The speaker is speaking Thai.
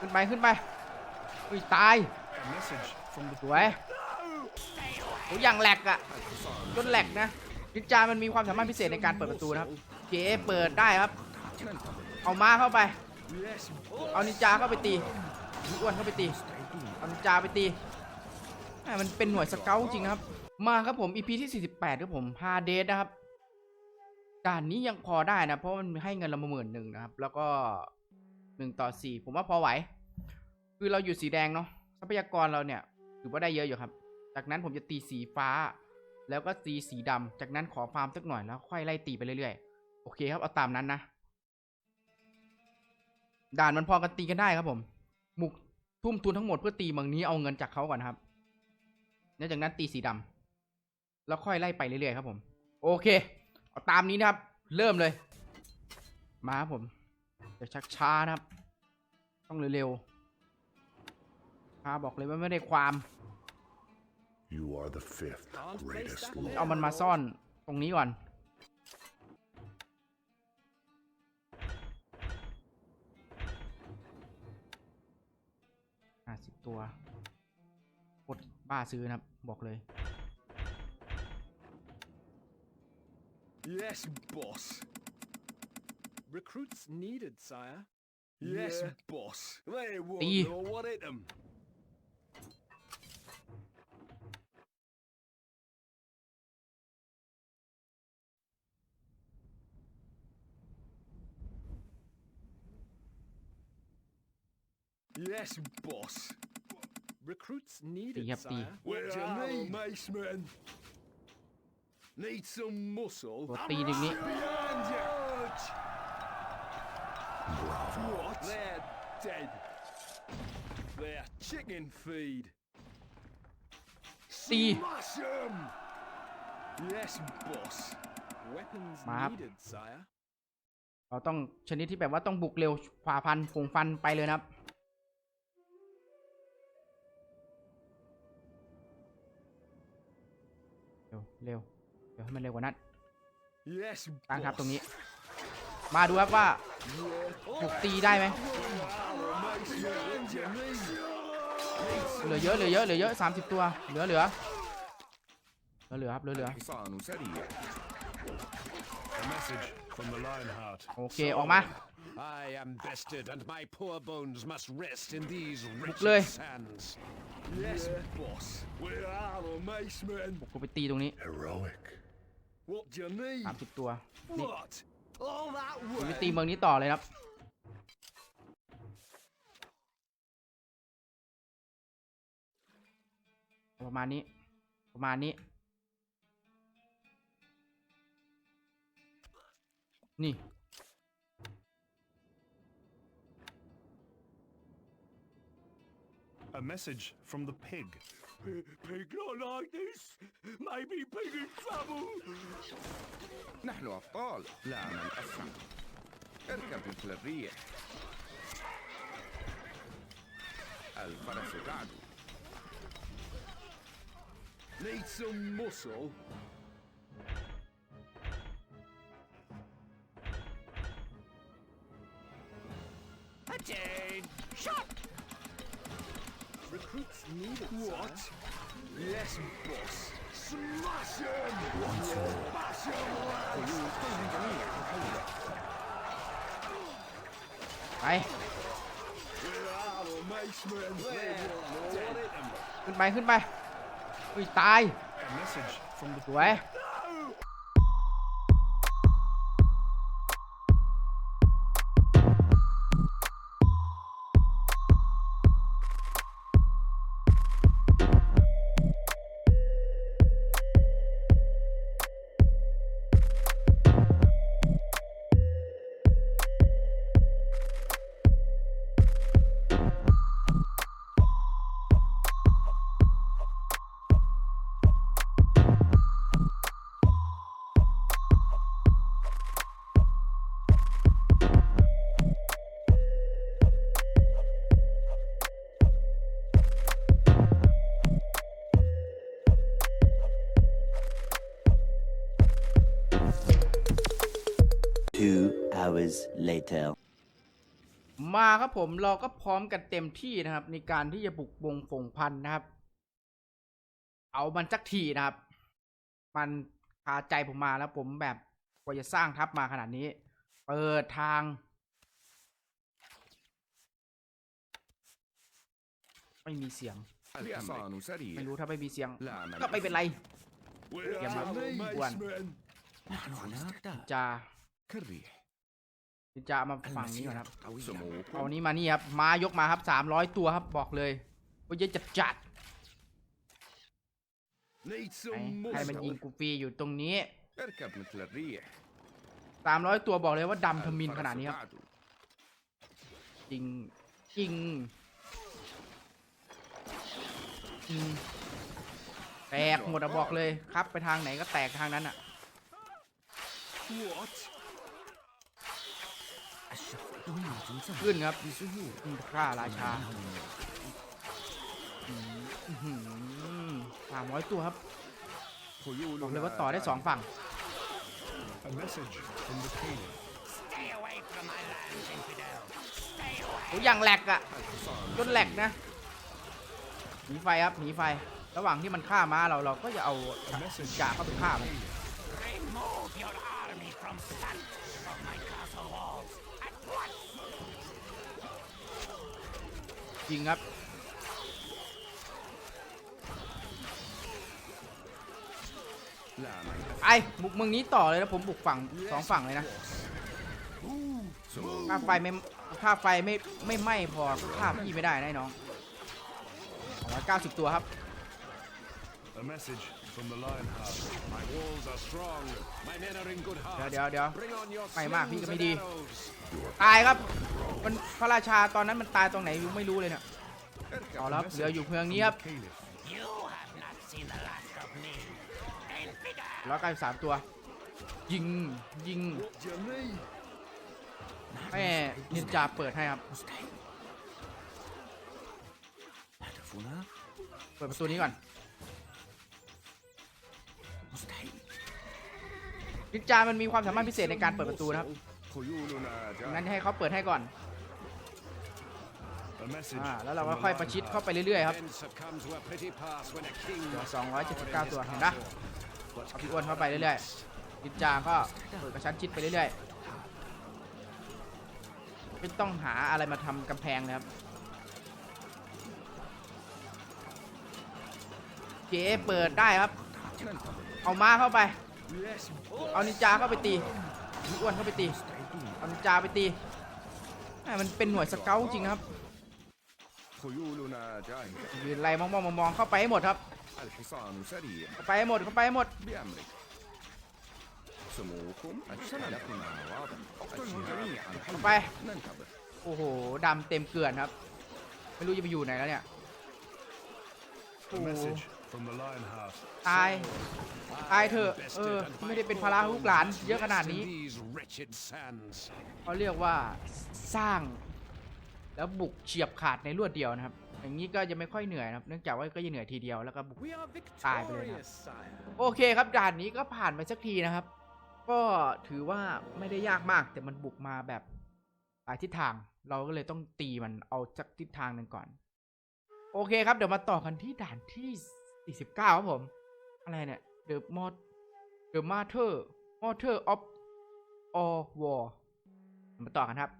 ขึ้นไปขึ้นไปอุ้ยตาย A message from the สวยโอ้ยอย่างแหลกอะจนแหลกนะนินจามันมีความสามารถพิเศษในการเปิดประตูนะครับเก๋เปิดได้ครับ เอาม้าเข้าไป Yes, เอานินจาเข้าไปตีอ้วนเข้าไปตีเอานินจาไปตีแหม่มันเป็นหน่วยสเกลจริงนะครับ มาครับผม EP ที่ 48ครับผมพาเดทนะครับด่านนี้ยังพอได้นะ เพราะมันให้เงินเรามาหมื่นหนึ่งนะครับ แล้วก็ หนึ่งต่อสี่ผมว่าพอไหว คือเราอยู่สีแดงเนาะทรัพยากรเราเนี่ยถือว่าได้เยอะอยู่ครับ จากนั้นผมจะตีสีฟ้า แล้วก็ตีสีดำจากนั้นขอฟาร์มสักหน่อยแล้วค่อยไล่ตีไปเรื่อยๆ โอเคครับเอาตามนั้นนะ ด่านมันพอกันตีกันได้ครับผมหมุกทุ่มทุนทั้งหมดเพื่อตีเมืองนี้เอาเงินจากเขาก่อนครับแล้วจากนั้นตีสีดำแล้วค่อยไล่ไปเรื่อยๆครับผม โอเค เอาตามนี้นะครับ เริ่มเลย มาครับผมจะชักช้านะครับ ต้องเร็วๆช้าบอกเลยว่าไม่ได้ความ You are the fifth Can't greatest face that lord. เอามันมาซ่อนตรงนี้ก่อน ห้าสิบตัวกดบ้าซื้อนะครับ บอกเลย yes, boss. Recruits needed, sire. Yes, boss. They want Đi. or what it them. Yes, boss. Recruits needed, Yep, đi. sire. What do you need, Maceman? Need some muscle? ตัวตีดึงนี้ Behind you! Bravo. What? They're dead. They're chicken feed. ตี Smash 'em! Yes, boss. Weapons มาครับ needed, sire. เราต้องชนิดที่แบบว่าต้องบุกเร็วฝ่าพันฝูงฟันไปเลยนะครับ เร็วเร็ว เดี๋ยวให้มันเร็วกว่านั้น Yes, ตั้งครับ boss. ตรงนี้ มาดูครับว่า หกตีได้ไหมเหลือเยอะเหลือเยอะเหลือเยอะสามสิบตัว เหลือเหลือเหลือครับเหลือเหลือโอเคออกมาบุกเลยผมไปตีตรงนี้สามสิบตัวนี่ ผมไป way? ตีเมืองนี้ต่อเลยครับประมาณนี้ ประมาณนี้ นี่ A message from the pig. Pig not like this. Maybe pig in trouble. نحن أبطال لا من أسرع اركب مثل الريح الفرس تعدو Need some muscle. Attain! Shot! Recruits needed. What? Yes, boss. Smash him! Once more. Smash him! ไป Where are the macemen? They're dead. ขึ้นไป ขึ้นไป อุ้ย ตาย A message from the สวย Two hours later มาครับผมเราก็พร้อมกันเต็มที่นะครับ ในการที่จะบุกวงฝงพันนะครับ เอามันสักทีนะครับ มันคาใจผมมาแล้วผมแบบกว่าจะสร้างทัพมาขนาดนี้ เปิดทางไม่มีเสียง ไม่รู้ถ้าไม่มีเสียง ก็ไม่เป็นไรอย่ามาบ้วนจะ จะมาฝั่งนี้ก่ครับเอานี้มานี่ครับ มายกมาครับสามร้อยตัวครับบอกเลยว่าเยอะจัดจัดใครมันยิงกูฟีอยู่ตรงนี้สามร้อยตัวบอกเลยว่าดำทมินขนาดนี้ครับจริงจริงจริงแตกหมดอะบอกเลยครับไปทางไหนก็แตกทางนั้นอะ ขึ้นครับดิซูฮิพระราชาสามร้อยตัวครับบอกเลยว่าต่อได้สองฝั่งโอ้ยังแหลกอะจนแหลกนะหนีไฟครับหนีไฟ ระหว่างที่มันฆ่ามาเราเราก็จะเอาจ่าเข้าไปฆ่ามัน จริงครับ ไอ้บุกเมืองนี้ต่อเลยนะผมบุกฝั่งสองฝั่งเลยนะถ้าไฟไม่ถ้าไฟไม่ไม่ไหม้พอฆ่าพี่ไม่ได้นะน้องเก้าสิบตัวครับเดี๋ยวเดี๋ยวเดี๋ยวไปมากพี่ก็ไม่ดี ตายครับ มันพระราชาตอนนั้นมันตายตรงไหนยูไม่รู้เลยเนี่ยต่อแล้วเหลืออยู่เพียงนี้ครับร้อยก้ายสามตัว ยิงยิงแม่นินจาเปิดให้ครับ เปิดประตูนี้ก่อนนินจามันมีความสามารถพิเศษในการเปิดประตูนะครับงั้นให้เขาเปิดให้ก่อน่าแล้วเราก็ค่อยประชิดเข้าไปเรื่อยๆครับตัว279 ตัวเห็นปะเอาพี่อ้วนเข้าไปเรื่อยๆนินจาก็เปิดกระชั้นชิดไปเรื่อยๆไม่ต้องหาอะไรมาทำกำแพงนะครับ เก๋เปิดได้ครับ เอามาเข้าไป เอานินจาเข้าไปตีพี่อ้วนเข้าไปตี เอานินจาไปตีมันเป็นหน่วยสเกลจริงครับ ยืนไล่มองมองมองเข้าไปให้หมดครับเข้าไปให้หมดเข้าไปให้หมดไปโอ้โหดำเต็มเกลื่อนครับ ไม่รู้จะไปอยู่ไหนแล้วเนี่ยตาย ตายเถอะ เออ ไม่ได้เป็นภาระลูกหลาน เยอะขนาดนี้ เขาเรียกว่าสร้าง แล้วบุกเฉียบขาดในรวดเดียวนะครับ อย่างนี้ก็จะไม่ค่อยเหนื่อยนะครับ เนื่องจากว่าก็จะเหนื่อยทีเดียวแล้วก็บุก We are ตายไปเลยนะครับ victorious, sire. โอเคครับด่านนี้ก็ผ่านไปสักทีนะครับ ก็ถือว่าไม่ได้ยากมาก แต่มันบุกมาแบบหลายทิศทาง เราก็เลยต้องตีมันเอาสักทิศทางหนึ่งก่อน โอเคครับเดี๋ยวมาต่อกันที่ด่านที่ 49 ครับผม อะไรเนี่ย The Mod The Matter Matter of All War มาต่อกันครับ